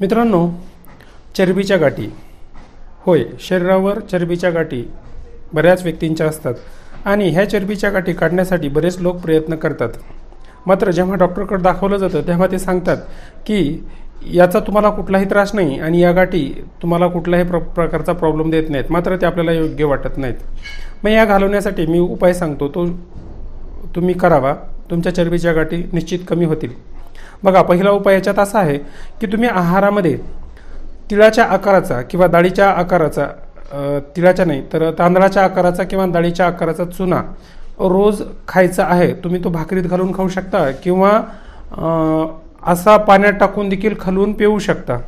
मित्रांनो चरबीच्या गाठी. होय शरीरावर चरबीच्या गाठी बऱ्याच व्यक्तींच्या असतात आणि ह्या चरबीच्या गाठी काढण्यासाठी बरेच लोक प्रयत्न करतात. मात्र जेव्हा डॉक्टरकडे दाखवलं जातं तेव्हा ते सांगतात की याचा तुम्हाला कुठलाही त्रास नाही आणि या गाठी तुम्हाला कुठलाही प्र प्रकारचा प्रॉब्लेम देत नाहीत. मात्र ते आपल्याला योग्य वाटत नाहीत. मग या घालवण्यासाठी मी उपाय सांगतो. तो तुम्ही करावा. तुमच्या चरबीच्या गाठी निश्चित कमी होतील. बघा पहिला उपाय याच्यात असा आहे की तुम्ही आहारामध्ये तिळाच्या आकाराचा किंवा डाळीच्या आकाराचा तिळाच्या नाही तर तांदळाच्या आकाराचा किंवा डाळीच्या आकाराचा चुना रोज खायचा आहे तुम्ही तो भाकरीत घालून खाऊ शकता किंवा असा पाण्यात टाकून देखील खालून पिऊ शकता.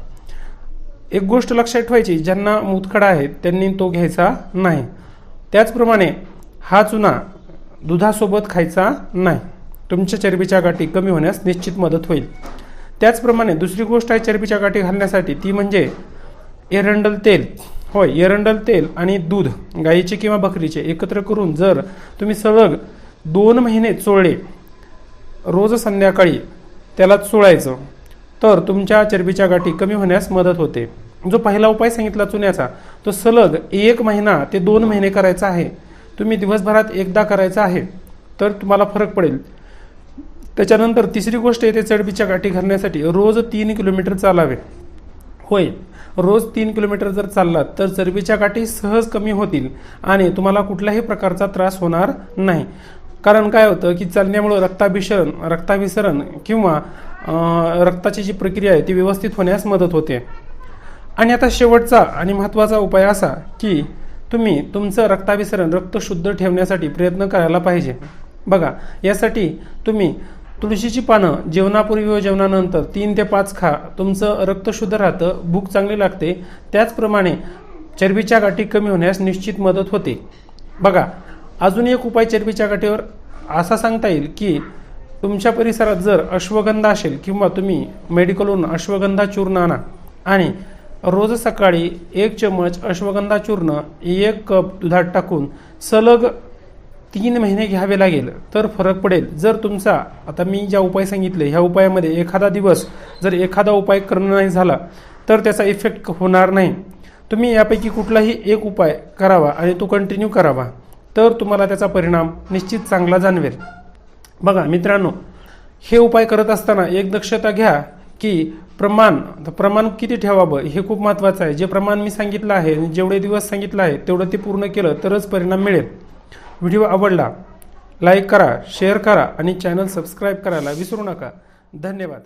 एक गोष्ट लक्षात ठेवायची ज्यांना मुतखडा आहे त्यांनी तो घ्यायचा नाही. त्याचप्रमाणे हा चुना दुधासोबत खायचा नाही. तुमच्या चरबीच्या गाठी कमी होण्यास निश्चित मदत होईल. त्याचप्रमाणे दुसरी गोष्ट आहे चरबीच्या गाठी घालण्यासाठी ती म्हणजे एरंडल तेल. होय एरंडल तेल आणि दूध गाईचे किंवा बकरीचे एकत्र करून जर तुम्ही सलग दोन महिने चोळले रोज संध्याकाळी त्याला चोळायचं तर तुमच्या चरबीच्या गाठी कमी होण्यास मदत होते. जो पहिला उपाय सांगितला चुन्याचा तो सलग एक महिना ते दोन महिने करायचा आहे. तुम्ही दिवसभरात एकदा करायचा आहे तर तुम्हाला फरक पडेल. त्याच्यानंतर तिसरी गोष्ट येते चढबीच्या गाठी घालण्यासाठी. रोज तीन किलोमीटर चालावे. होय. रोज तीन किलोमीटर जर चाललात तर चरबीच्या गाठी सहज कमी होतील आणि तुम्हाला कुठल्याही प्रकारचा त्रास होणार नाही. कारण काय होतं की चालण्यामुळं रक्ताभिसरण रक्ताभिसरण किंवा रक्ताची जी प्रक्रिया आहे ती व्यवस्थित होण्यास मदत होते. आणि आता शेवटचा आणि महत्त्वाचा उपाय असा की तुम्ही तुमचं रक्ताभिसरण रक्त शुद्ध ठेवण्यासाठी प्रयत्न करायला पाहिजे. बघा यासाठी तुम्ही तुळशीची पानं जेवणापूर्वी व जेवणानंतर तीन ते पाच खा. तुमचं रक्त शुद्ध राहतं भूक चांगली लागते. त्याचप्रमाणे चरबीच्या गाठी कमी होण्यास निश्चित मदत होते. बघा अजून एक उपाय चरबीच्या गाठीवर असा सांगता येईल की तुमच्या परिसरात जर अश्वगंधा असेल किंवा तुम्ही मेडिकलहून अश्वगंधा चूर्ण आणा. आणि रोज सकाळी एक चमच अश्वगंधा चूर्ण एक कप दुधात टाकून सलग तीन महिने घ्यावे लागेल तर फरक पडेल. जर तुमचा आता मी ज्या उपाय सांगितले ह्या उपायामध्ये एखादा दिवस जर एखादा उपाय करणं नाही झाला तर त्याचा इफेक्ट होणार नाही. तुम्ही यापैकी कुठलाही एक उपाय करावा आणि तो कंटिन्यू करावा तर तुम्हाला त्याचा परिणाम निश्चित चांगला जाणवेल. बघा मित्रांनो हे उपाय करत असताना एक दक्षता घ्या की प्रमाण प्रमाण किती ठेवावं हे खूप महत्त्वाचं आहे. जे प्रमाण मी सांगितलं आहे आणि जेवढे दिवस सांगितलं आहे तेवढं ते पूर्ण केलं तरच परिणाम मिळेल. व्हिडिओ आवडला लाईक करा शेअर करा आणि चॅनल सबस्क्राईब करायला विसरू नका. धन्यवाद.